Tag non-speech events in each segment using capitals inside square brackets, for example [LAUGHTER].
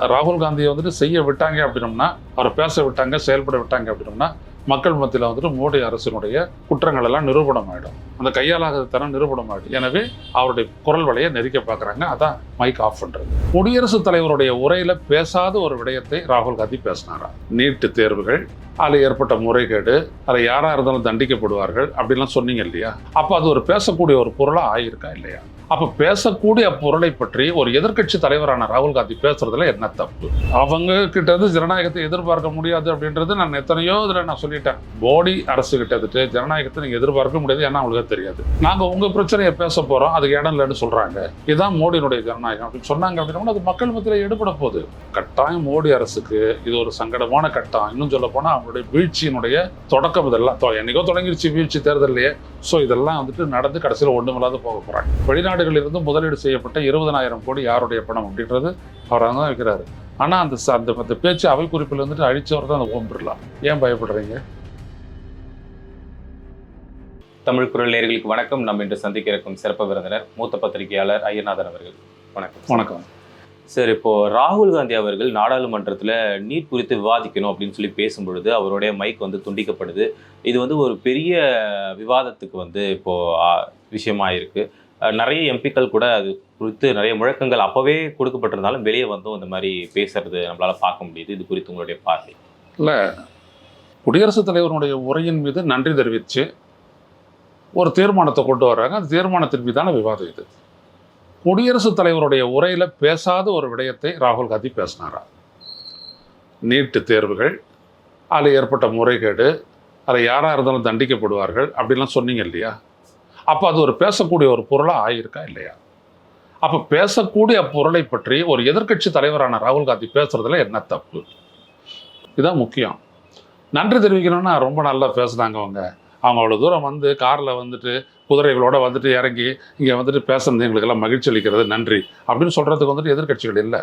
ராகுல் காந்தியை வந்துட்டு செய்ய விட்டாங்க அப்படின்னோம்னா அவரை பேச விட்டாங்க செயல்பட விட்டாங்க அப்படின்னோம்னா மக்கள் மத்தியில் வந்துட்டு மோடி அரசினுடைய குற்றங்கள் எல்லாம் நிரூபணம் ஆகிடும் அந்த கையாலாகாத தரம் நிரூபணம் ஆகிடும் எனவே அவருடைய குரல் வலையை நெருக்க பார்க்குறாங்க. அதான் மைக் ஆஃப் பண்ணுறது குடியரசுத் தலைவருடைய உரையில் பேசாத ஒரு விடயத்தை ராகுல் காந்தி பேசினாரா? நீட்டு தேர்வுகள் அதில் ஏற்பட்ட முறைகேடு அதில் யாராக இருந்தாலும் தண்டிக்கப்படுவார்கள் அப்படின்லாம் சொன்னீங்க இல்லையா? அப்போ அது ஒரு பேசக்கூடிய ஒரு பொருளாக ஆகியிருக்கா இல்லையா? அப்போ பேசக்கூடிய பொருளை பற்றி ஒரு எதிர்க்கட்சி தலைவரான ராகுல் காந்தி பேசுறதுல என்ன தப்பு? அவங்க கிட்ட இருந்து ஜனநாயகத்தை எதிர்பார்க்க முடியாது அப்படின்றது நான் எத்தனையோ இதில் நான் சொல்லிட்டேன். போடி அரசு கிட்ட இருந்துட்டு ஜனநாயகத்தை நீங்கள் எதிர்பார்க்க முடியாது ஏன்னா அவங்களுக்கு தெரியாது. நாங்கள் உங்கள் பிரச்சனையை பேச போகிறோம் அதுக்கு இடம் இல்லைன்னு சொல்கிறாங்க இதுதான் மோடியினுடைய ஜனநாயகம். அப்படின்னு சொன்னாங்க அப்படின்னா அது மக்கள் மத்தியில் எடுபட போகுது. கட்டாயம் மோடி அரசுக்கு இது ஒரு சங்கடமான கட்டம். இன்னும் சொல்ல போனால் அவங்களுடைய வீழ்ச்சியினுடைய தொடக்கம் இதெல்லாம். என்னைக்கோ தொடங்கிருச்சு வீழ்ச்சி தேர்தல்லையே. ஸோ இதெல்லாம் வந்துட்டு நடந்து கடைசியில் ஒன்றுமில்லாத போக போகிறாங்க வெளிநாடுகளிலிருந்து முதலீடு செய்யப்பட்ட இருபதனாயிரம் கோடி யாருடைய பணம் அப்படின்றது அவர் தான் வைக்கிறாரு. ஆனால் அந்த அந்த அந்த பேச்சு அவை குறிப்பில் வந்துட்டு அழிச்சவர் தான் அந்த ஓம் பிர்லா. ஏன் பயப்படுறீங்க? தமிழ் குரல் நேயர்களுக்கு வணக்கம். நம்ம இன்று சந்திக்க இருக்கும் சிறப்பு விருந்தினர் மூத்த பத்திரிகையாளர் ஐயநாதன் அவர்கள். வணக்கம் வணக்கம். சார் இப்போ ராகுல் காந்தி அவர்கள் நாடாளுமன்றத்தில் நீட் குறித்து விவாதிக்கணும் அப்படின்னு சொல்லி பேசும்பொழுது அவருடைய மைக் வந்து துண்டிக்கப்படுது. இது வந்து ஒரு பெரிய விவாதத்துக்கு வந்து இப்போ விஷயமா இருக்கு அஹ், நிறைய எம்பிக்கள் கூட அது குறித்து நிறைய முழக்கங்கள் அப்போவே கொடுக்கப்பட்டிருந்தாலும் வெளியே வந்தும் இந்த மாதிரி பேசுறது நம்மளால் பார்க்க முடியுது. இது குறித்து உங்களுடைய பார்வை. இல்லை குடியரசுத் தலைவருடைய உரையின் மீது நன்றி தெரிவித்து ஒரு தீர்மானத்தை கொண்டு வர்றாங்க. அந்த தீர்மானத்தின் மீதான விவாதம் இது. குடியரசுத் தலைவருடைய உரையில் பேசாத ஒரு விடயத்தை ராகுல் காந்தி பேசினாரா? நீட்டு தேர்வுகள் அதில் ஏற்பட்ட முறைகேடு அதில் யாராக இருந்தாலும் தண்டிக்கப்படுவார்கள் அப்படிலாம் சொன்னீங்க இல்லையா? அப்போ அது ஒரு பேசக்கூடிய ஒரு பொருளாக ஆகியிருக்கா இல்லையா? அப்போ பேசக்கூடிய பொருளை பற்றி ஒரு எதிர்க்கட்சி தலைவரான ராகுல் காந்தி பேசுறதுல என்ன தப்பு? இதுதான் முக்கியம். நன்றி தெரிவிக்கணும்னா ரொம்ப நல்லா பேசுனாங்க அவங்க. அவங்க அவ்வளோ தூரம் வந்து காரில் வந்துட்டு குதிரைகளோட வந்துட்டு இறங்கி இங்கே வந்துட்டு பேசுறது எங்களுக்கெல்லாம் மகிழ்ச்சி அளிக்கிறது நன்றி. அப்படின்னு சொல்கிறதுக்கு வந்துட்டு எதிர்க்கட்சிகள் இல்லை.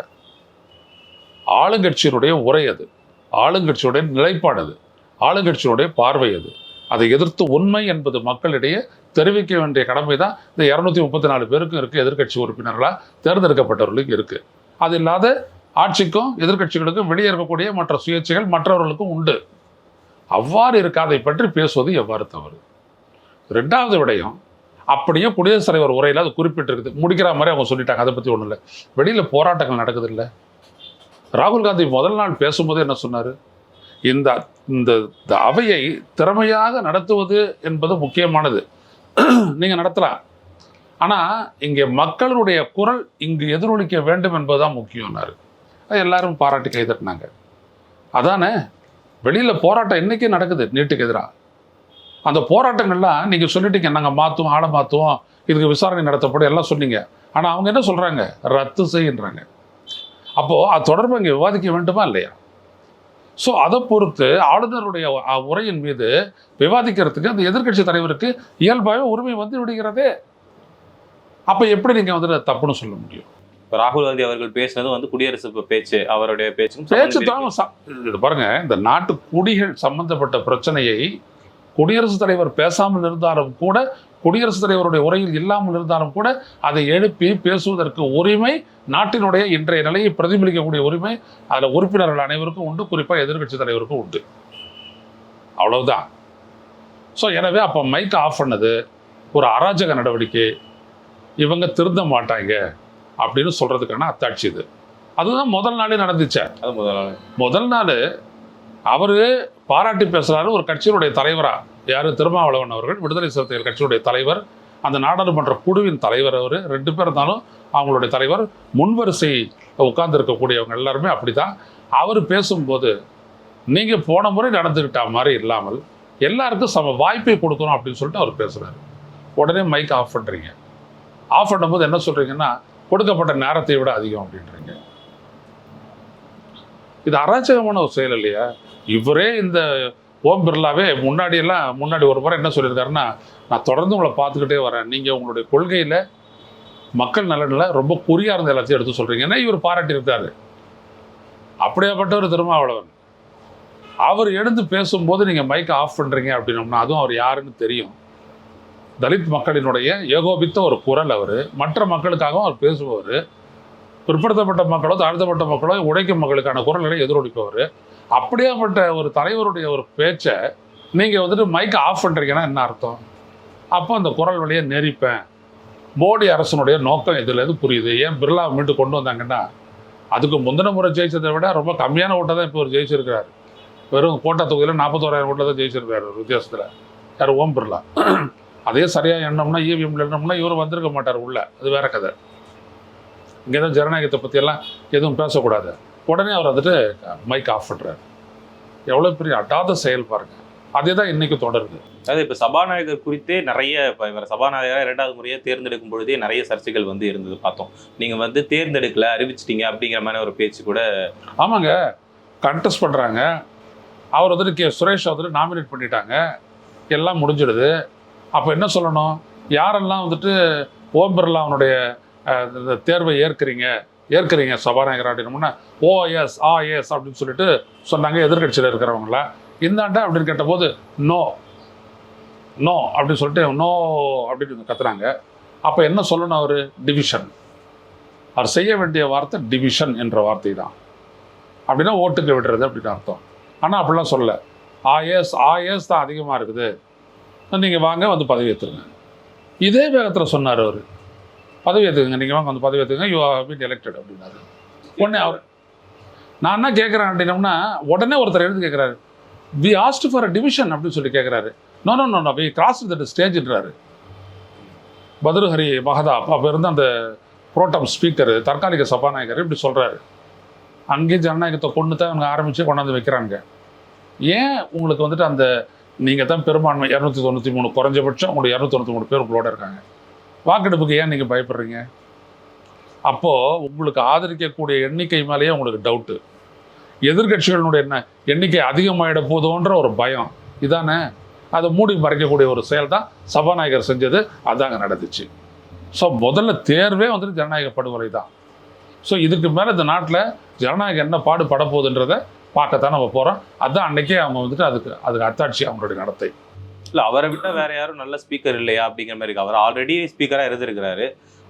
ஆளுங்கட்சியினுடைய உரை அது. ஆளுங்கட்சியுடைய நிலைப்பாடு அது. ஆளுங்கட்சியினுடைய பார்வை அது. அதை எதிர்த்து உண்மை என்பது மக்களிடையே தெரிவிக்க வேண்டிய கடமை தான் இந்த இரநூத்தி முப்பத்தி நாலு பேருக்கும் இருக்குது எதிர்க்கட்சி உறுப்பினர்களாக தேர்ந்தெடுக்கப்பட்டவர்களுக்கு இருக்குது அது இல்லாத ஆட்சிக்கும் எதிர்க்கட்சிகளுக்கும் வெளியே இருக்கக்கூடிய மற்ற சுயேட்சைகள் மற்றவர்களுக்கும் உண்டு. அவ்வாறு இருக்காதை பற்றி பேசுவது எவ்வாறு தவறு? ரெண்டாவது விடயம் அப்படியே குடியரசுத் தலைவர் உரையில் அது குறிப்பிட்டிருக்குது. முடிக்கிற மாதிரி அவங்க சொல்லிட்டாங்க அதை பற்றி ஒன்றும் இல்லை. வெளியில் போராட்டங்கள் நடக்குது இல்லை. ராகுல் காந்தி முதல் நாள் பேசும்போது என்ன சொன்னார்? இந்த இந்த அவையை திறமையாக நடத்துவது என்பது முக்கியமானது. நீங்கள் நடத்தலாம். ஆனால் இங்கே மக்களுடைய குரல் இங்கு எதிரொலிக்க வேண்டும் என்பதுதான் முக்கியம்னாரு எல்லாரும் பாராட்டி கைதட்டினாங்க. அதானே? வெளியில் போராட்டம் இன்னைக்கு நடக்குது நீட்டுக்கு எதிராக அந்த போராட்டங்கள்லாம் நீங்கள் சொல்லிட்டீங்க நாங்கள் மாற்றுவோம் ஆளை மாற்றுவோம் இதுக்கு விசாரணை நடத்தப்படும் எல்லாம் சொன்னீங்க. ஆனால் அவங்க என்ன சொல்கிறாங்க ரத்து செய்கின்றாங்க அப்போது அது தொடர்பு இங்கே விவாதிக்க வேண்டுமா இல்லையா? ஸோ அதை பொறுத்து ஆளுநருடைய உரையின் மீது விவாதிக்கிறதுக்கு அந்த எதிர்க்கட்சி தலைவருக்கு இயல்பாகவே உரிமை வந்து விடுகிறதே. அப்போ எப்படி நீங்கள் வந்து தப்புன்னு சொல்ல முடியும்? இப்போ ராகுல் காந்தி அவர்கள் பேசினதும் வந்து குடியரசு பேச்சு அவருடைய பேச்சு சம்பந்தம் தான் பாருங்க இந்த நாட்டு குடிகள் சம்பந்தப்பட்ட பிரச்சனையை குடியரசுத் தலைவர் பேசாமல் இருந்தாலும் கூட குடியரசுத் தலைவருடைய உரையில் இல்லாமல் இருந்தாலும் கூட அதை எழுப்பி பேசுவதற்கு உரிமை நாட்டினுடைய இன்றைய நிலையை பிரதிபலிக்கக்கூடிய உரிமை அதில் உறுப்பினர்கள் அனைவருக்கும் உண்டு குறிப்பாக எதிர்க்கட்சி தலைவருக்கும் உண்டு. அவ்வளவுதான். ஸோ எனவே அப்போ மைக் ஆஃப் பண்ணது ஒரு அராஜக நடவடிக்கை இவங்க திருந்த மாட்டாங்க அப்படின்னு சொல்றதுக்கான அத்தாட்சி இது. அதுதான் முதல் நாளே நடந்துச்சே. அது முதல் நாள். முதல் நாள் அவர் பாராட்டி பேசுறாரு ஒரு கட்சியினுடைய தலைவரா. யார்? திருமாவளவன் அவர்கள் விடுதலை சிறுத்தைகள் கட்சியுடைய தலைவர் அந்த நாடாளுமன்ற குழுவின் தலைவர் அவர். ரெண்டு பேர் இருந்தாலும் அவங்களுடைய தலைவர். முன்வரிசை உட்கார்ந்து இருக்கக்கூடியவங்க எல்லாருமே அப்படிதான் அவர் பேசும்போது நீங்கள் போன முறை நடந்துக்கிட்ட மாதிரி இல்லாமல் எல்லாருக்கும் சம வாய்ப்பை கொடுக்கணும் அப்படின்னு சொல்லிட்டு அவர் பேசுகிறார் உடனே மைக் ஆஃப் பண்ணுறீங்க ஆஃப் பண்ணும்போது என்ன சொல்கிறீங்கன்னா கொடுக்கப்பட்ட நேரத்தை விட அதிகம் அப்படின்றீங்க. இது அராஜகமான ஒரு செயல் இல்லையா? இவரே இந்த ஓம் பிர்லாவே முன்னாடி எல்லாம் முன்னாடி ஒரு முறை என்ன சொல்லியிருக்காருன்னா நான் தொடர்ந்து உங்களை பார்த்துக்கிட்டே வரேன். நீங்கள் உங்களுடைய கொள்கையில் மக்கள் நலனில் ரொம்ப குறியாக இருந்த எல்லாத்தையும் எடுத்து சொல்கிறீங்கன்னா இவர் பாராட்டியிருக்காரு. அப்படியாப்பட்டவர் திருமாவளவன். அவர் எழுந்து பேசும்போது நீங்கள் மைக்கை ஆஃப் பண்ணுறீங்க அப்படின்னோம்னா அதுவும் அவர் யாருன்னு தெரியும். தலித் மக்களினுடைய ஏகோபித்த ஒரு குரல் அவர். மற்ற மக்களுக்காகவும் அவர் பேசுபவர். பிற்படுத்தப்பட்ட மக்களோ தாழ்த்தப்பட்ட மக்களோ உழைக்கும் மக்களுக்கான குரல்களை எதிரொலிப்பவர். அப்படியேப்பட்ட ஒரு தலைவருடைய ஒரு பேச்சை நீங்கள் வந்துட்டு மைக்கை ஆஃப் பண்ணுறீங்கன்னா என்ன அர்த்தம்? அப்போ அந்த குரல் வழியை நெரிப்பேன். மோடி அரசனுடைய நோக்கம் இதுலேருந்து புரியுது? ஏன் பிர்லா மீட்டு கொண்டு வந்தாங்கன்னா அதுக்கு முந்தின முறை ஜெயிச்சதை விட ரொம்ப கம்மியான ஓட்டை தான் இப்போ ஒரு ஜெயிச்சிருக்கிறார். வெறும் கோட்டை தொகுதியில் நாற்பத்தோராயிரம் ஓட்டில் தான் ஜெயிச்சிருக்காரு வித்தியாசத்தில். யார்? ஓம் பிர்லா. அதே சரியாக எண்ணம்னா இவிஎம்ல எண்ணம்னா இவர் வந்திருக்க மாட்டார் உள்ளே. அது வேற கதை. இங்கே தான் ஜனநாயகத்தை பற்றியெல்லாம் எதுவும் பேசக்கூடாது. உடனே அவர் வந்துட்டு மைக் ஆஃப் பண்ணுறாரு எவ்வளோ பெரிய அடாத செயல் பாருங்க. அதே தான் இன்னைக்கு தொடருது. அதாவது இப்போ சபாநாயகர் குறித்தே நிறைய இப்போ இவர் சபாநாயகராக இரண்டாவது முறையாக தேர்ந்தெடுக்கும் பொழுதே நிறைய சர்ச்சைகள் வந்து இருந்தது பார்த்தோம். நீங்கள் வந்து தேர்ந்தெடுக்கல அறிவிச்சிட்டீங்க அப்படிங்கிற மாதிரி ஒரு பேச்சு கூட ஆமாங்க. கண்டெஸ்ட் பண்ணுறாங்க அவர் வந்துட்டு கே. சுரேஷ் வந்துட்டு நாமினேட் பண்ணிட்டாங்க. எல்லாம் முடிஞ்சிடுது. அப்போ என்ன சொல்லணும்? யாரெல்லாம் வந்துட்டு ஓம் பிர்லா அவனுடைய தேர்வை ஏற்கிறீங்க? ஏற்கிறீங்க சபாநாயகர் அப்படின்னோம்னா ஓ எஸ் ஆ எஸ் அப்படின்னு சொல்லிட்டு சொன்னாங்க எதிர்க்கட்சியில் இருக்கிறவங்கள. இந்தாண்ட அப்படின்னு கேட்டபோது நோ நோ அப்படின்னு சொல்லிட்டு நோ அப்படின்னு கத்துறாங்க அப்போ என்ன சொல்லணும் அவர்? டிவிஷன் அவர் செய்ய வேண்டிய வார்த்தை டிவிஷன் என்ற வார்த்தை தான் அப்படின்னா ஓட்டுக்கு விடுறது அப்படின்னு அர்த்தம். ஆனால் அப்படிலாம் சொல்ல ஆஏஎஸ் ஆயஸ் தான் அதிகமாக இருக்குது. நீங்கள் வாங்க வந்து பதவி ஏற்றுருங்க இதே வேகத்தில் சொன்னார் அவர். பதவி ஏற்றுக்குங்க நீங்கள் வாங்க வந்து பதவி ஏற்றுங்க யூ ஹவ் பீன் எலெக்டட் அப்படின்னாரு. உடனே அவர் நான் என்ன கேட்குறேன் அப்படின்னம்னா உடனே ஒருத்தர் எழுந்து கேட்குறாரு we asked for a division அப்படின்னு சொல்லி கேட்குறாரு no no no no we cross that ஸ்டேஜ்ன்றாரு Bhartruhari Mahtab அப்போ இருந்த அந்த புரோட்டம் ஸ்பீக்கர் தற்காலிக சபாநாயகர் இப்படி சொல்கிறாரு அங்கேயும் ஜனநாயகத்தை கொண்டு தான் அவங்க ஆரம்பித்து கொண்டாந்து வைக்கிறாங்க ஏன் உங்களுக்கு வந்துட்டு அந்த நீங்கள் தான் பெரும்பான்மை இரநூத்தி தொண்ணூற்றி மூணு குறைஞ்சபட்சம் உங்களுக்கு இரநூத்தி தொண்ணூற்றி மூணு பேர் உங்களோட இருக்காங்க. வாக்கெடுப்புக்கு ஏன் நீங்கள் பயப்படுறீங்க? அப்போது உங்களுக்கு ஆதரிக்கக்கூடிய எண்ணிக்கை மேலேயே உங்களுக்கு டவுட்டு எதிர்கட்சிகளுடைய என்ன எண்ணிக்கை அதிகமாகிட போதோன்ற ஒரு பயம். இதானே? அதை மூடி மறைக்கக்கூடிய ஒரு செயல் தான் சபாநாயகர் செஞ்சது அதாங்க நடந்துச்சு. ஸோ முதல்ல தேர்வே வந்துட்டு ஜனநாயக படுகொலை தான் ஸோ இதுக்கு மேலே இந்த நாட்டில் ஜனநாயகம் என்ன பாடுபட போகுதுன்றதை பார்க்கத்தான் நம்ம போகிறோம் அதுதான் அன்றைக்கே அவங்க வந்துட்டு அதுக்கு அதுக்கு அத்தாட்சி அவங்களுடைய நடத்தை. இல்லை அவரை விட்டா வேற யாரும் நல்ல ஸ்பீக்கர் இல்லையா அப்படிங்கிற மாதிரி இருக்கு. அவர் ஆல்ரெடி ஸ்பீக்கராக இருந்திருக்கிறாரு.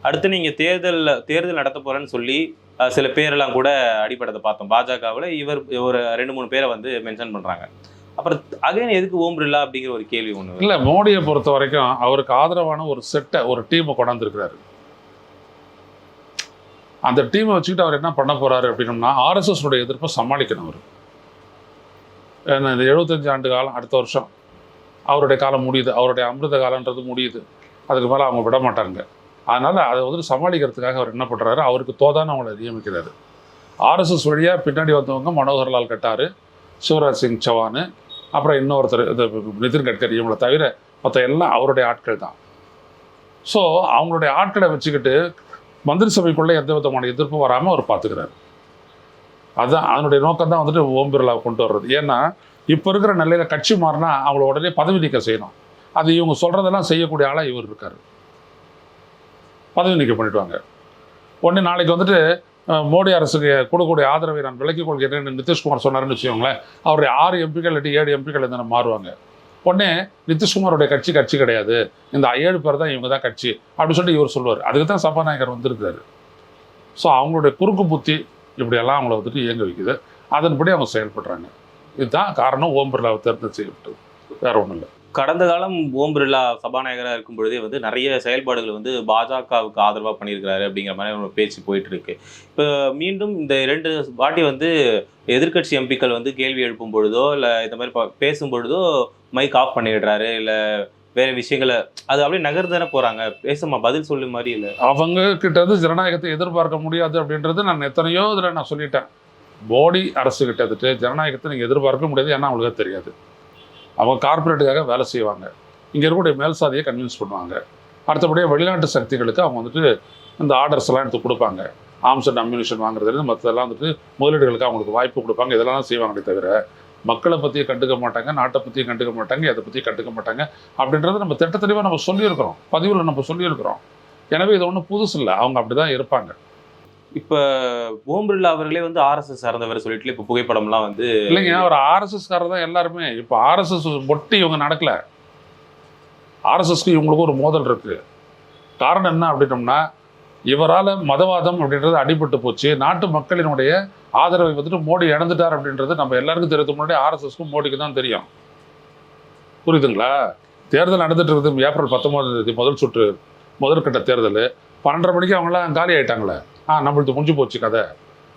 அடுத்து நீங்கள் தேர்தலில் தேர்தல் நடத்த போறேன்னு சொல்லி சில பேரெல்லாம் கூட அடிப்படத்தை பார்த்தோம். பாஜகவில் இவர் ஒரு ரெண்டு மூணு பேரை வந்து மென்ஷன் பண்ணுறாங்க அப்புறம் அகைன் எதுக்கு ஓம் பிர்லா அப்படிங்கிற ஒரு கேள்வி ஒன்று இல்லை மோடியை பொறுத்த வரைக்கும் அவருக்கு ஆதரவான ஒரு செட்டை ஒரு டீமை கொண்டாந்துருக்கிறாரு. அந்த டீமை வச்சுக்கிட்டு அவர் என்ன பண்ண போறாரு அப்படின்னம்னா ஆர்எஸ்எஸ் உடைய எதிர்ப்பை சமாளிக்கணும் அவர். ஏன்னா இந்த எழுபத்தஞ்சு ஆண்டு காலம் அடுத்த வருஷம் அவருடைய காலம் முடியுது அவருடைய அமிர்த காலன்றது முடியுது. அதுக்கு மேலே அவங்க விட மாட்டாங்க. அதனால் அதை வந்து சமாளிக்கிறதுக்காக அவர் என்ன பண்ணுறாரு அவருக்கு தோதான அவங்கள நியமிக்கிறாரு. ஆர்எஸ்எஸ் வழியாக பின்னாடி வந்தவங்க மனோகர்லால் கட்டார் சிவராஜ் சிங் சவானு அப்புறம் இன்னொருத்தர் இந்த நிதின் கட்கரி இவங்களை தவிர மற்ற எல்லாம் அவருடைய ஆட்கள் தான். ஸோ அவங்களுடைய ஆட்களை வச்சுக்கிட்டு மந்திரி சபைக்குள்ளே எந்த விதமான எதிர்ப்பும் வராமல் அவர் பார்த்துக்கிறார். அதுதான் அதனுடைய நோக்கம் தான் வந்துட்டு ஓம் பிர்லாவை கொண்டு வர்றது. ஏன்னா இப்போ இருக்கிற நிலையில் கட்சி மாறினா அவங்கள உடனே பதவி நீக்கம் செய்யணும். அது இவங்க சொல்கிறதெல்லாம் செய்யக்கூடிய ஆளாக இவர் இருக்கார். பதவி நீக்கம் பண்ணிவிடுவாங்க உடனே நாளைக்கு வந்துட்டு மோடி அரசுக்கு கொடுக்கக்கூடிய ஆதரவை நான் விலக்கிக் கொள்கிறேன்னு நிதிஷ்குமார் சொன்னாருன்னு வச்சுக்கோங்களேன் அவருடைய ஆறு எம்பிக்கள் இல்லாட்டி ஏழு எம்பிக்கள் இருந்தால் மாறுவாங்க. உடனே நிதிஷ்குமாரோடைய கட்சி கட்சி கிடையாது. இந்த ஏழு பேர் தான் இவங்க தான் கட்சி அப்படின்னு சொல்லிட்டு இவர் சொல்லுவார். அதுக்கு தான் சபாநாயகர் வந்திருக்காரு ஸோ அவங்களுடைய குறுக்கு புத்தி இப்படியெல்லாம் அவங்கள வந்துட்டு இயங்க வைக்குது. அதன்படி அவங்க செயல்படுறாங்க. இதுதான் காரணம். ஓம் பிர்லாவை தேர்ந்தெடுத்து செய்யப்பட்டது. வேற ஒன்றும் இல்லை. கடந்த காலம் ஓம் பிர்லா சபாநாயகராக இருக்கும் பொழுதே வந்து நிறைய செயல்பாடுகள் வந்து பாஜகவுக்கு ஆதரவாக பண்ணியிருக்கிறாரு அப்படிங்கிற மாதிரி ஒரு பேச்சு போயிட்டு இருக்கு இப்போ மீண்டும் இந்த இரண்டு வாட்டி வந்து எதிர்க்கட்சி எம்பிக்கள் வந்து கேள்வி எழுப்பும் பொழுதோ இல்லை இந்த மாதிரி பேசும் பொழுதோ மைக் ஆஃப் பண்ணிடுறாரு இல்லை வேற விஷயங்களை அது அப்படியே நகர்ந்து தானே போறாங்க. பேசுமா பதில் சொல்லு மாதிரி இல்லை. அவங்க கிட்ட இருந்து ஜனநாயகத்தை எதிர்பார்க்க முடியாது அப்படின்றது நான் எத்தனையோ இதில் நான் சொல்லிட்டேன். போடி அரசு கிட்ட ஜனநாயகத்தை நீங்கள் எதிர்பார்க்க முடியாது ஏன்னா அவங்களுக்கு தெரியாது. அவங்க கார்ப்பரேட்டுக்காக வேலை செய்வாங்க. இங்கே இருக்கக்கூடிய மேல் சாதியை கன்வின்ஸ் பண்ணுவாங்க. அடுத்தபடியாக வெளிநாட்டு சக்திகளுக்கு அவங்க வந்துட்டு இந்த ஆர்டர்ஸ் எல்லாம் எடுத்து கொடுப்பாங்க. ஆர்ம்ஸ் அண்ட் அம்யூனிஷன் வாங்குறதுலேருந்து மற்றதெல்லாம் வந்துட்டு முதலீடுகளுக்கு அவங்களுக்கு வாய்ப்பு கொடுப்பாங்க. இதெல்லாம் தான் செய்வாங்களே தவிர மக்களை பற்றியும் கண்டுக்க மாட்டாங்க நாட்டை பற்றியும் கண்டுக்க மாட்டாங்க எதை பற்றியும் கண்டுக்க மாட்டாங்க அப்படின்றத நம்ம திட்டத்தெளிவாக நம்ம சொல்லியிருக்கிறோம். பதிவில் நம்ம சொல்லியிருக்கிறோம். எனவே இது ஒன்றும் புதுசு இல்லை. அவங்க அப்படி தான் இருப்பாங்க. இப்போ ஓம் பிர்லா அவர்களே வந்து ஆர்எஸ்எஸ் சார்ந்தவர் சொல்லிட்டு இப்போ புகைப்படம்லாம் வந்து இல்லைங்க ஒரு ஆர்எஸ்எஸ்காரர் தான் எல்லாருமே. இப்போ ஆர்எஸ்எஸ் ஒட்டி இவங்க நடக்கல. ஆர்எஸ்எஸ்க்கு இவங்களுக்கு ஒரு மோதல் இருக்கு. காரணம் என்ன அப்படின்னோம்னா இவரால் மதவாதம் அப்படின்றது அடிபட்டு போச்சு. நாட்டு மக்களினுடைய ஆதரவை வந்துட்டு மோடி இழந்துட்டார் அப்படின்றது நம்ம எல்லாருக்கும் தெரியறதுக்கு முன்னாடி ஆர்எஸ்எஸ்க்கும் மோடிக்கு தான் தெரியும். புரியுதுங்களா? தேர்தல் நடந்துட்டு இருக்குது. ஏப்ரல் பத்தொன்பதாம் தேதி முதல் சுற்று முதற்கட்ட தேர்தல். பன்னெண்டரை மணிக்கு அவங்களாம் காலி ஆகிட்டாங்களே ஆ நம்மளுக்கு முடிஞ்சு போச்சு கதை.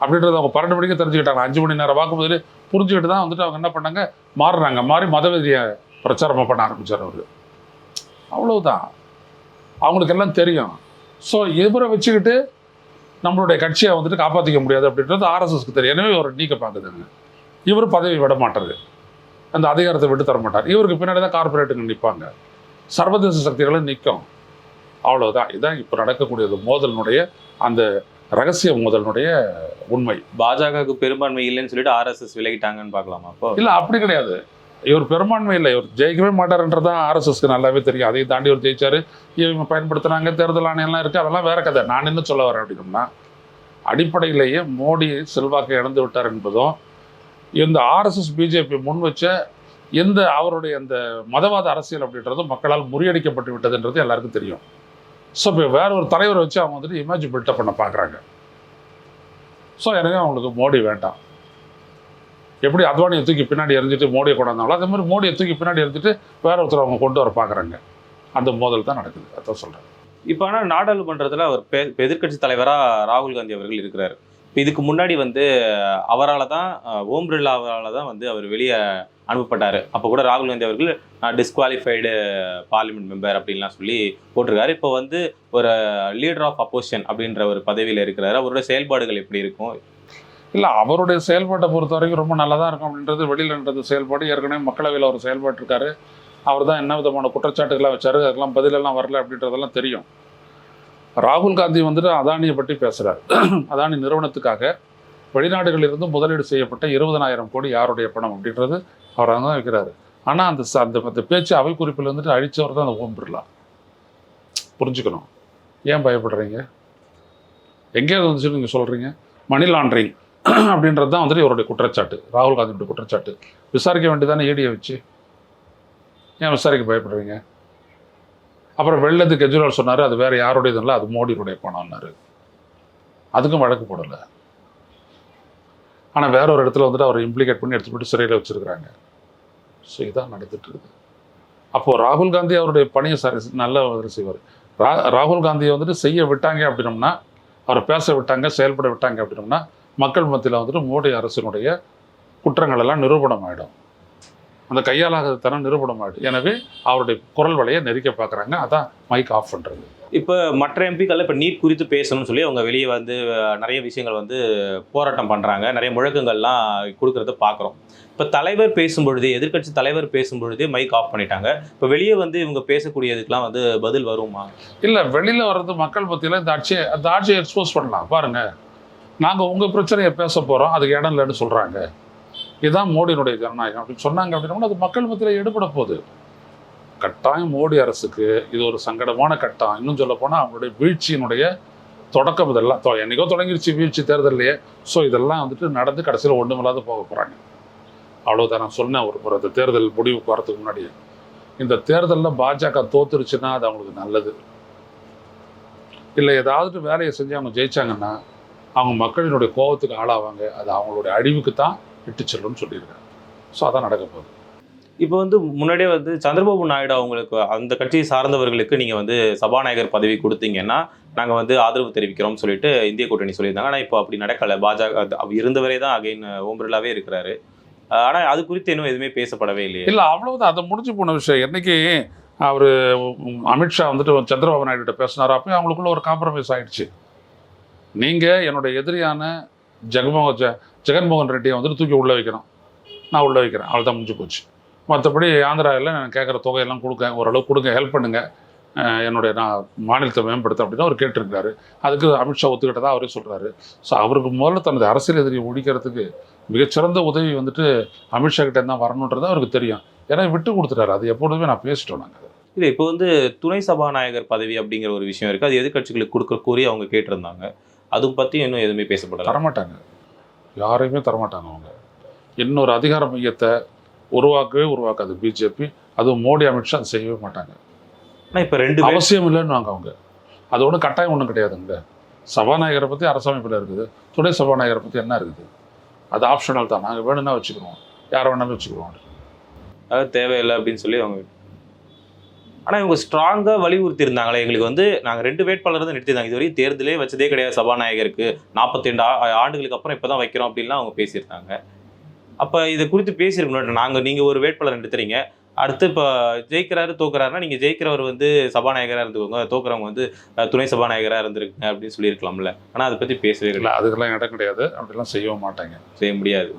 அப்படின்றத அவங்க பன்னெண்டு மணிக்கு தெரிஞ்சுக்கிட்டாங்க. அஞ்சு மணி நேரம் பார்க்கும்போது புரிஞ்சுக்கிட்டு தான் வந்துட்டு அவங்க என்ன பண்ணாங்க? மாறுறாங்க. மாறி மதவெதியை பிரச்சாரமாக பண்ண ஆரம்பிச்சார் அவர். அவ்வளவுதான். அவங்களுக்கு எல்லாம் தெரியும். ஸோ இவரை வச்சுக்கிட்டு நம்மளுடைய கட்சியை வந்துட்டு காப்பாற்றிக்க முடியாது அப்படின்றது ஆர்எஸ்எஸ்க்கு தெரியும். எனவே இவர் நீக்க பார்க்குதுங்க. இவர் பதவி விட மாட்டார். அந்த அதிகாரத்தை விட்டு தர மாட்டார். இவருக்கு பின்னாடி தான் கார்பரேட்டுங்க நிற்பாங்க சர்வதேச சக்திகளும் நிற்கும் அவ்வளவுதான். இதுதான் இப்போ நடக்கக்கூடியது. மோதலினுடைய அந்த ரகசிய மோதலினுடைய உண்மை. பாஜகவுக்கு பெரும்பான்மை இல்லைன்னு சொல்லிட்டு ஆர்எஸ்எஸ் விலகிட்டாங்கன்னு பார்க்கலாமா அப்போ? இல்லை அப்படி கிடையாது. இவர் பெரும்பான்மை இல்லை. இவர் ஜெயிக்கவே மாட்டாருன்றது தான் ஆர்எஸ்எஸ்க்கு நல்லாவே தெரியும். அதையும் தாண்டி இவர் ஜெயிச்சாரு. இவங்க பயன்படுத்துனாங்க தேர்தல் ஆணையம்லாம் இருக்குது அதெல்லாம் வேற கதை. நான் என்ன சொல்ல வரேன் அப்படின்னோம்னா அடிப்படையிலேயே மோடி செல்வாக்கை இழந்து விட்டார் என்பதும் இந்த ஆர்எஸ்எஸ் பிஜேபி முன் வச்ச எந்த அவருடைய அந்த மதவாத அரசியல் அப்படின்றதும் மக்களால் முறியடிக்கப்பட்டு விட்டதுன்றது எல்லாருக்கும் தெரியும். ஸோ இப்போ வேற ஒரு தலைவரை வச்சு அவங்க வந்துட்டு இமேஜ் பில்டப் பண்ண பார்க்குறாங்க ஸோ எனக்கு அவங்களுக்கு மோடி வேண்டாம். எப்படி அத்வானியை தூக்கி பின்னாடி எரிஞ்சிட்டு மோடியை கொண்டாந்தாங்களோ அதே மாதிரி மோடியை தூக்கி பின்னாடி எரிஞ்சிட்டு வேற ஒருத்தர் அவங்க கொண்டு வர பார்க்குறாங்க அந்த மோதல் தான் நடக்குது. அதான் சொல்கிறேன் இப்போ ஆனால் நாடாளுமன்றத்தில் அவர் பெ- எதிர்க்கட்சி தலைவராக ராகுல் காந்தி அவர்கள் இருக்கிறார். இப்போ இதுக்கு முன்னாடி வந்து அவரால் தான் ஓம் ஓம் பிர்லாவால் தான் வந்து அவர் வெளியே அனுப்பப்பட்டார். அப்போ கூட ராகுல் காந்தி அவர்கள் நான் டிஸ்குவாலிஃபைடு பார்லிமெண்ட் மெம்பர் அப்படின்லாம் சொல்லி போட்டிருக்காரு. இப்போ வந்து ஒரு லீடர் ஆஃப் அப்போசிஷன் அப்படின்ற ஒரு பதவியில் இருக்கிறாரு. அவரோட செயல்பாடுகள் எப்படி இருக்கும்? இல்லை அவருடைய செயல்பாட்டை பொறுத்த வரைக்கும் ரொம்ப நல்லதாக இருக்கும் அப்படின்றது வெளியிலன்றது செயல்பாடு. ஏற்கனவே மக்களவையில் அவர் செயல்பட்டிருக்காரு அவர் தான் என்ன விதமான குற்றச்சாட்டுகளாக வச்சாரு? அதெல்லாம் பதிலெல்லாம் வரல அப்படின்றதெல்லாம் தெரியும். ராகுல் காந்தி வந்துட்டு அதானியை பற்றி பேசுகிறார் [CLEARS THROAT] அதானி நிறுவனத்துக்காக வெளிநாடுகளிலிருந்து முதலீடு செய்யப்பட்ட இருபதனாயிரம் கோடி யாருடைய பணம் அப்படின்றது அவர் அங்கே தான் வைக்கிறாரு ஆனால் அந்த அந்த அந்த பேச்சு அவை குறிப்பில் வந்துட்டு அழிச்சவர் தான் அந்த ஓம் பிர்லா. புரிஞ்சுக்கணும். ஏன் பயப்படுறீங்க? எங்கேயாவது வந்துச்சு நீங்கள் சொல்கிறீங்க மணி லாண்ட்ரிங் [CLEARS THROAT] அப்படின்றது தான் வந்துட்டு இவருடைய குற்றச்சாட்டு. ராகுல் காந்தியுடைய குற்றச்சாட்டு. விசாரிக்க வேண்டியதானே ஏடியை வச்சு? ஏன் விசாரிக்க பயப்படுறீங்க? அப்புறம் வெள்ளத்து கெஜ்ரிவால் சொன்னார் அது வேறு யாருடையதும் இல்லை அது மோடியுடைய பணம்னாரு அதுக்கும் வழக்கு போடலை. ஆனால் வேற ஒரு இடத்துல வந்துட்டு அவரை இம்ப்ளிகேட் பண்ணி எடுத்து போட்டு சிறையில் வச்சிருக்கிறாங்க. ஸோ இதான் நடந்துட்டு இருக்குது அப்போது ராகுல் காந்தி அவருடைய பணியை சரி நல்ல ஒரு செய்வார். ரா ராகுல் காந்தியை வந்துட்டு செய்ய விட்டாங்க அப்படின்னம்னா அவரை பேச விட்டாங்க செயல்பட விட்டாங்க அப்படின்னம்னா மக்கள் மத்தியில் வந்துட்டு மோடி அரசினுடைய குற்றங்கள் எல்லாம் நிரூபணம் ஆகிடும் அந்த கையாலாகத்தனம் நிரூபணம் ஆகிடும் எனவே அவருடைய குரல் வலையை நெருக்க பார்க்குறாங்க. அதான் மைக் ஆஃப் பண்ணுறது இப்போ மற்ற எம்பிக்கள் இப்போ நீட் குறித்து பேசணும்னு சொல்லி அவங்க வெளியே வந்து நிறைய விஷயங்கள் வந்து போராட்டம் பண்ணுறாங்க நிறைய முழக்கங்கள்லாம் கொடுக்குறத பார்க்குறோம். இப்போ தலைவர் பேசும்பொழுது எதிர்க்கட்சி தலைவர் பேசும்பொழுது மைக் ஆஃப் பண்ணிட்டாங்க. இப்போ வெளியே வந்து இவங்க பேசக்கூடியதுக்கெலாம் வந்து பதில் வருமா? இல்லை வெளியில் வர்றது மக்கள் மத்தியில் இந்த ஆட்சியை அந்த ஆட்சியை எக்ஸ்போஸ் பண்ணலாம். பாருங்கள் நாங்கள் உங்கள் பிரச்சனையை பேச போகிறோம் அதுக்கு இடம் இல்லைன்னு சொல்கிறாங்க இதுதான் மோடியினுடைய ஜனநாயகம். அப்படின்னு சொன்னாங்க அப்படின்னா அது மக்கள் மத்தியில் எடுபட போகுது. கட்டாயம் மோடி அரசுக்கு இது ஒரு சங்கடமான கட்டம் இன்னும் சொல்ல போனால் அவங்களுடைய வீழ்ச்சியினுடைய தொடக்கம் இதெல்லாம். தொ- என்னைக்கோ தொடங்கிருச்சு வீழ்ச்சி தேர்தல்லையே. ஸோ இதெல்லாம் வந்துட்டு நடந்து கடைசியில் ஒன்றுமில்லாத போக போகிறாங்க அவ்வளோதான் நான் சொன்னேன் ஒரு முறை தேர்தல் முடிவுக்கு போகிறதுக்கு முன்னாடியே இந்த தேர்தலில் பாஜக தோத்துருச்சுன்னா அது அவங்களுக்கு நல்லது. இல்லை ஏதாவது வேலையை செஞ்சு அவங்க ஜெயிச்சாங்கன்னா அவங்க மக்களினுடைய கோபத்துக்கு ஆளாவாங்க. அது அவங்களுடைய அழிவுக்கு தான் இட்டு செல்லும்னு சொல்லியிருக்காங்க. ஸோ அதான் நடக்க போகுது. இப்போ வந்து முன்னாடியே வந்து சந்திரபாபு நாயுடு அவங்களுக்கு அந்த கட்சியை சார்ந்தவர்களுக்கு நீங்கள் வந்து சபாநாயகர் பதவி கொடுத்தீங்கன்னா நாங்கள் வந்து ஆதரவு தெரிவிக்கிறோம்னு சொல்லிட்டு இந்திய கூட்டணி சொல்லியிருந்தாங்க. ஆனால் இப்போ அப்படி நடக்கலை. பாஜக அது- அவர் இருந்தவரே தான் அகைன் ஓம் பிர்லாவே இருக்கிறாரு ஆனால் அது குறித்து இன்னும் எதுவுமே பேசப்படவே இல்லையே. இல்லை அவ்வளவுதான். அதை முடிஞ்சு போன விஷயம். என்னைக்கு அவர் அமித்ஷா வந்துட்டு சந்திரபாபு நாயுடு பேசினார் அப்போ அப்பயும் அவங்களுக்குள்ள ஒரு காம்ப்ரமைஸ் ஆயிடுச்சு. நீங்கள் என்னோட எதிரியான ஜெகமோகன் ஜெ ஜெகன்மோகன் ரெட்டியை வந்துட்டு தூக்கி உள்ளே வைக்கணும். நான் உள்ளே வைக்கிறேன். அவள் தான் முடிஞ்சு போச்சு. மற்றபடி ஆந்திராவில் நான் கேட்குற தொகையெல்லாம் கொடுங்க ஓரளவு கொடுங்க ஹெல்ப் பண்ணுங்க. அஹ் என்னுடைய நான் மாநிலத்தை மேம்படுத்த அப்படின்னு அவர் கேட்டிருக்காரு அதுக்கு அமித்ஷா ஒத்துக்கிட்டதா அவரே சொல்கிறாரு ஸோ அவருக்கு முதல்ல தனது அரசியல் எதிரியை ஒழிக்கிறதுக்கு மிகச்சிறந்த உதவி வந்துட்டு அமித்ஷா கிட்ட தான் வரணுன்றது அவருக்கு தெரியும். ஏன்னா விட்டு கொடுத்துட்டாரு. அது எப்பொழுதுமே நான் பேசிட்டோம் நாங்கள் இல்லை இப்போ வந்து துணை சபாநாயகர் பதவி அப்படிங்கிற ஒரு விஷயம் இருக்குது அது எதிர்க்கட்சிகளுக்கு கொடுக்க கோரி அவங்க கேட்டிருந்தாங்க. அது பற்றி இன்னும் எதுவுமே பேசப்படல. தரமாட்டாங்க. யாரையுமே தரமாட்டாங்க அவங்க. இன்னொரு அதிகார மையத்தை உருவாக்கவே உருவாக்காது பிஜேபி. அதுவும் மோடி அமித்ஷா அதை செய்யவே மாட்டாங்க. ஆனால் இப்போ ரெண்டு அவசியம் இல்லைன்னு வாங்க அவங்க. அது ஒன்றும் கட்டாயம் ஒன்றும் கிடையாதுங்க. சபாநாயகரை பற்றி அரசமைப்பில் இருக்குது. துணை சபாநாயகரை பற்றி என்ன இருக்குது? அது ஆப்ஷனல் தான். நாங்கள் வேணும்னா வச்சுக்கிறோம் யாரை வேணாலும் வச்சுக்கிறோம் அதாவது தேவையில்லை அப்படின்னு சொல்லி அவங்க ஆனால் இவங்க ஸ்ட்ராங்காக வலியுறுத்தி இருந்தாங்களே எங்களுக்கு வந்து நாங்கள் ரெண்டு வேட்பாளர் தான் நிறுத்திருந்தாங்க இது தேர்தலே வச்சதே கிடையாது. சபாநாயகருக்கு நாற்பத்தி ரெண்டு ஆண்டுகளுக்கு அப்புறம் இப்போ தான் வைக்கிறோம் அப்படின்லாம் அவங்க பேசியிருந்தாங்க. அப்போ இதை குறித்து பேசியிருக்கணும் நாங்கள் நீங்கள் ஒரு வேட்பாளர் நிறுத்துறீங்க அடுத்து இப்போ ஜெயிக்கிறாரு தோக்குறாருன்னா நீங்கள் ஜெயிக்கிறவர் வந்து சபாநாயகராக இருந்துக்கோங்க. தோக்குறவங்க வந்து துணை சபாநாயகராக இருந்திருக்குங்க அப்படின்னு சொல்லியிருக்கலாம்ல. ஆனால் அதை பற்றி பேசவே இல்லை. அதுக்கெல்லாம் இடம் கிடையாது. அப்படிலாம் செய்யவும் மாட்டாங்க. செய்ய முடியாது.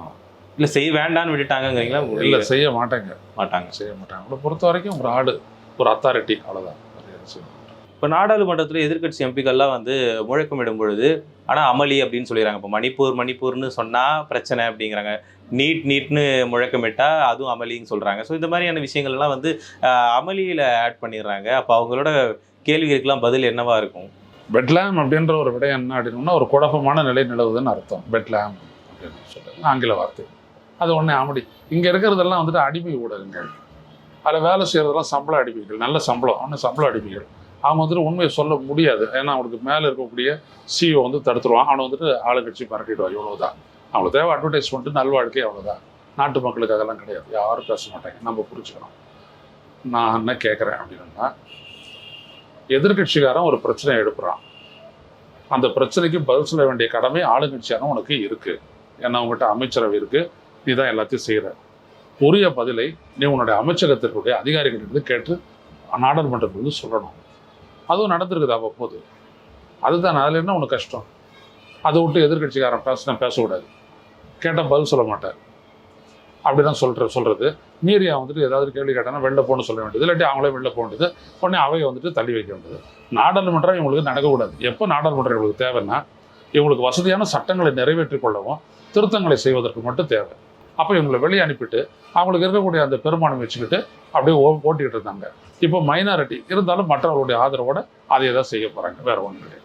இல்லை செய்ய வேண்டாம்னு விட்டுட்டாங்கங்கிறீங்களா? இல்லை செய்ய மாட்டாங்க. மாட்டாங்க. செய்ய மாட்டாங்க. பொறுத்த வரைக்கும் ஒரு ஆடு ஒரு அத்தாரிட்டி அவ்வளோதான் இப்போ நாடாளுமன்றத்தில் எதிர்க்கட்சி எம்பிக்கள்லாம் வந்து முழக்கமிடும் பொழுது ஆனால் அமளி அப்படின்னு சொல்லிடுறாங்க இப்போ மணிப்பூர் மணிப்பூர்னு சொன்னால் பிரச்சனை அப்படிங்கிறாங்க. நீட் நீட்னு முழக்கமிட்டால் அதுவும் அமளின்னு சொல்கிறாங்க ஸோ இந்த மாதிரியான விஷயங்கள்லாம் வந்து அமளியில் ஆட் பண்ணிடுறாங்க. அப்போ அவங்களோட கேள்விகளுக்கெல்லாம் பதில் என்னவா இருக்கும்? பெட்லாம் அப்படின்ற ஒரு விடை என்ன அப்படின்னா ஒரு குழப்பமான நிலை நிலவுதுன்னு அர்த்தம். பெட்லாம் அப்படின்னு சொல்கிறது ஆங்கில வார்த்தை. அது ஒன்றே ஆமடி இங்கே இருக்கிறதெல்லாம் வந்துட்டு அடிமை ஊடகங்கள். அதில் வேலை செய்கிறதெல்லாம் சம்பள அடிமைகள். நல்ல சம்பளம். ஆனால் சம்பள அடிமைகள். அவங்க வந்துட்டு உண்மையை சொல்ல முடியாது. ஏன்னா அவனுக்கு மேலே இருக்கக்கூடிய சிஓ வந்து தடுத்துருவான். அவனை வந்துட்டு ஆளுங்கட்சி பறக்கிடுவான் இவ்வளோதான் அவங்களுக்கு தேவை அட்வர்டைஸ்மெண்ட்டு நல்வாழ்க்கை அவ்வளோதான் நாட்டு மக்களுக்கு அதெல்லாம் கிடையாது. யாரும் பேச மாட்டாங்க. நம்ம புரிஞ்சுக்கணும். நான் என்ன கேட்குறேன் அப்படின்னா எதிர்கட்சிக்காரன் ஒரு பிரச்சனை எழுப்புறான் அந்த பிரச்சனைக்கு பதில் சொல்ல வேண்டிய கடமை ஆளுங்கட்சியான உனக்கு இருக்குது ஏன்னா உங்ககிட்ட அமைச்சரவை இருக்கு. நீ தான் எல்லாத்தையும் செய்கிற உரிய பதிலை நீ உன்னுடைய அமைச்சகத்திற்குடைய அதிகாரிகளிடம் கேட்டு நாடாளுமன்றத்துக்கு சொல்லணும். அதுவும் நடந்திருக்குது அவ்வப்போது. அதுதான் அதில் என்ன உனக்கு கஷ்டம்? அதை விட்டு எதிர்கட்சிக்காரன் பேசினா பேசக்கூடாது. கேட்டால் பதில் சொல்ல மாட்டார். அப்படி தான் சொல்கிற சொல்கிறது நீரியா வந்துட்டு ஏதாவது கேள்வி கேட்டானா வெளில போகணும்னு சொல்ல வேண்டியது. இல்லாட்டி அவங்களே வெளில போக வேண்டியது. உடனே அவையை வந்துட்டு தள்ளி வைக்க வேண்டியது. நாடாளுமன்றம் இவங்களுக்கு நடக்கக்கூடாது. எப்போ நாடாளுமன்றம் இவங்களுக்கு தேவைன்னா இவங்களுக்கு வசதியான சட்டங்களை நிறைவேற்றிக் கொள்ளவும் திருத்தங்களை செய்வதற்கு மட்டும் தேவை. அப்போ இவங்களை வெளியே அனுப்பிட்டு அவங்களுக்கு இருக்கக்கூடிய அந்த பெரும்பான்மை வச்சுக்கிட்டு அப்படியே ஓ ஓட்டிக்கிட்டு இருந்தாங்க. இப்போ மைனாரிட்டி இருந்தாலும் மற்றவர்களுடைய ஆதரவோட அதை தான் செய்ய போகிறாங்க வேற ஒன்றும் கிடையாது.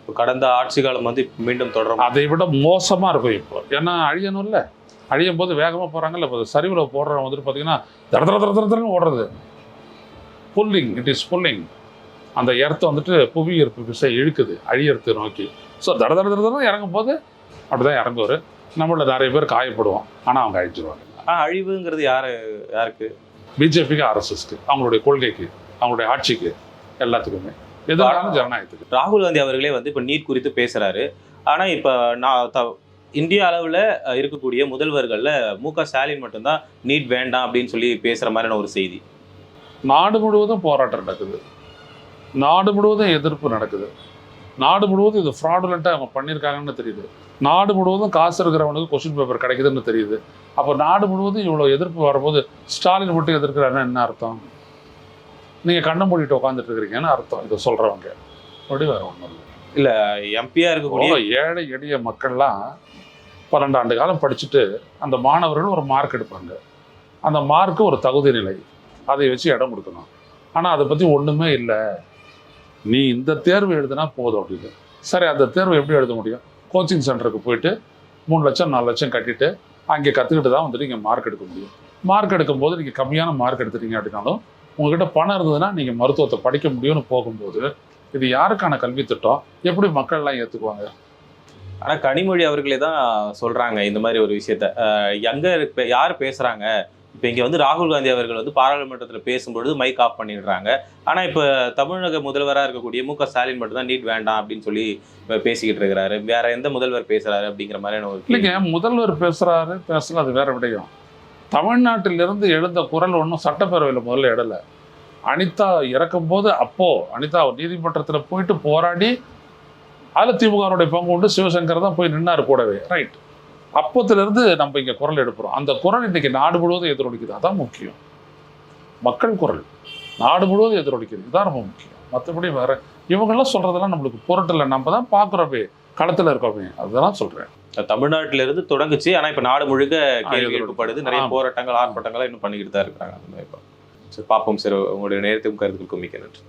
இப்போ கடந்த ஆட்சி காலம் வந்து மீண்டும் தொடரும். அதை விட மோசமாக இருக்கும் இப்போ. ஏன்னா அழியணும்ல. அழியும் போது வேகமாக போகிறாங்கல்ல இப்போ சரிவில் போடுறவங்க வந்துட்டு பார்த்தீங்கன்னா தர தர தர தரன்னு ஓடுறது. புல்லிங் இட் இஸ் புல்லிங் அந்த இடத்த வந்துட்டு புவி ஈர்ப்பு விசை இழுக்குது. அழியறதை நோக்கி. ஸோ தட தட தர இறங்கும் போது அப்படிதான் இறங்குவார். நம்மள நிறைய பேர் காயப்படுவோம். ஆனால் அவங்க அழிச்சிருவாங்க ஆனால் அழிவுங்கிறது யாரு யாருக்கு? பிஜேபிக்கு ஆர்எஸ்எஸ்க்கு அவங்களுடைய கொள்கைக்கு அவங்களுடைய ஆட்சிக்கு எல்லாத்துக்குமே. எதிரான ஜனநாயகத்துக்கு. ராகுல் காந்தி அவர்களே வந்து இப்போ நீட் குறித்து பேசுறாரு. ஆனா இப்போ நான் த இந்திய அளவில் இருக்கக்கூடிய முதல்வர்களில் மு க ஸ்டாலின் மட்டும்தான் நீட் வேண்டாம் அப்படின்னு சொல்லி பேசுற மாதிரியான ஒரு செய்தி. நாடு முழுவதும் போராட்டம் நடக்குது. நாடு முழுவதும் எதிர்ப்பு நடக்குது. நாடு முழுவதும் இது ஃப்ராடுலண்ட்டாக அவங்க பண்ணியிருக்காங்கன்னு தெரியுது. நாடு முழுவதும் காசு இருக்கிறவனுக்கு கொஸ்டின் பேப்பர் கிடைக்குதுன்னு தெரியுது. அப்போ நாடு முழுவதும் இவ்வளோ எதிர்ப்பு வரும்போது ஸ்டாலின் மட்டும் எதிர்க்கிறாருன்னா என்ன அர்த்தம்? நீங்கள் கண்ணை மூடிட்டு உட்காந்துட்டு இருக்கிறீங்கன்னு அர்த்தம் இதை சொல்கிறவங்க அப்படி வேற ஒன்றும் இல்லை. எம்பியா இருக்கக்கூடிய அவ்வளோ ஏழை எளிய மக்கள்லாம் பன்னெண்டு ஆண்டு காலம் படிச்சுட்டு அந்த மாணவர்கள் ஒரு மார்க் எடுப்பாங்க. அந்த மார்க்கு ஒரு தகுதி நிலை. அதை வச்சு இடம் கொடுக்கணும். ஆனால் அதை பற்றி ஒன்றுமே இல்லை. நீ இந்த தேர்வு எழுதுனா போதும் அப்படின்னு. சரி அந்த தேர்வு எப்படி எழுத முடியும்? கோச்சிங் சென்டருக்கு போயிட்டு மூணு லட்சம் நாலு லட்சம் கட்டிட்டு அங்கே கற்றுக்கிட்டு தான் வந்துட்டு நீங்கள் மார்க் எடுக்க முடியும். மார்க் எடுக்கும்போது நீங்கள் கம்மியான மார்க் எடுத்துட்டீங்க அப்படின்னாலும் உங்ககிட்ட பணம் இருந்ததுன்னா நீங்கள் மருத்துவத்தை படிக்க முடியும்னு போகும்போது இது யாருக்கான கல்வி திட்டம்? எப்படி மக்கள்லாம் ஏற்றுக்குவாங்க ஆனால் கனிமொழி அவர்களே தான் சொல்கிறாங்க இந்த மாதிரி ஒரு விஷயத்த. எங்கே யார் பேசுகிறாங்க இப்போ இங்கே வந்து ராகுல் காந்தி அவர்கள் வந்து பாராளுமன்றத்தில் பேசும்பொழுது மைக் ஆஃப் பண்ணிடுறாங்க. ஆனால் இப்போ தமிழக முதல்வராக இருக்கக்கூடிய மு க ஸ்டாலின் மட்டும் தான் நீட் வேண்டாம் அப்படின்னு சொல்லி பேசிக்கிட்டு இருக்கிறாரு. வேற எந்த முதல்வர் பேசுறாரு அப்படிங்கிற மாதிரியான ஒரு இல்லைங்க முதல்வர் பேசுறாரு பேசல அது வேற விடையும். தமிழ்நாட்டிலிருந்து எழுந்த குரல் ஒன்றும் சட்டப்பேரவையில் முதல்ல இடலை அனிதா இறக்கும்போது அப்போ அனிதா நீதிமன்றத்தில் போயிட்டு போராடி அதில் திமுகவுடைய பங்கு உண்டு சிவசங்கர் தான் போய் நின்னார் கூடவே. ரைட் அப்போத்திலிருந்து நம்ம இங்கே குரல் எடுக்கிறோம் அந்த குரல் இன்னைக்கு நாடு முழுவதும் எதிரொலிக்குது. அதான் முக்கியம். மக்கள் குரல். நாடு முழுவதும் எதிரொலிக்குது. இதுதான் ரொம்ப முக்கியம். மற்றபடி வேற இவங்கெல்லாம் சொல்றதெல்லாம் நம்மளுக்கு பொருட்டில்லை நம்ம தான் பார்க்குறோமே. களத்தில் இருக்கோமே. அதெல்லாம் சொல்கிறேன் தமிழ்நாட்டில இருந்து தொடங்குச்சு. ஆனா இப்ப நாடு முழுக்க கேள்வி. எழுப்பப்படுது. நிறைய. போராட்டங்கள் ஆர்ப்பாட்டங்கள் இன்னும் பண்ணிக்கிட்டு தான் இருக்கிறாங்க. அந்த மாதிரி சரி பார்ப்போம். சார் உங்களுடைய நேரத்துக்கும் கருத்துக்களுக்கும் மிக்க நன்றி.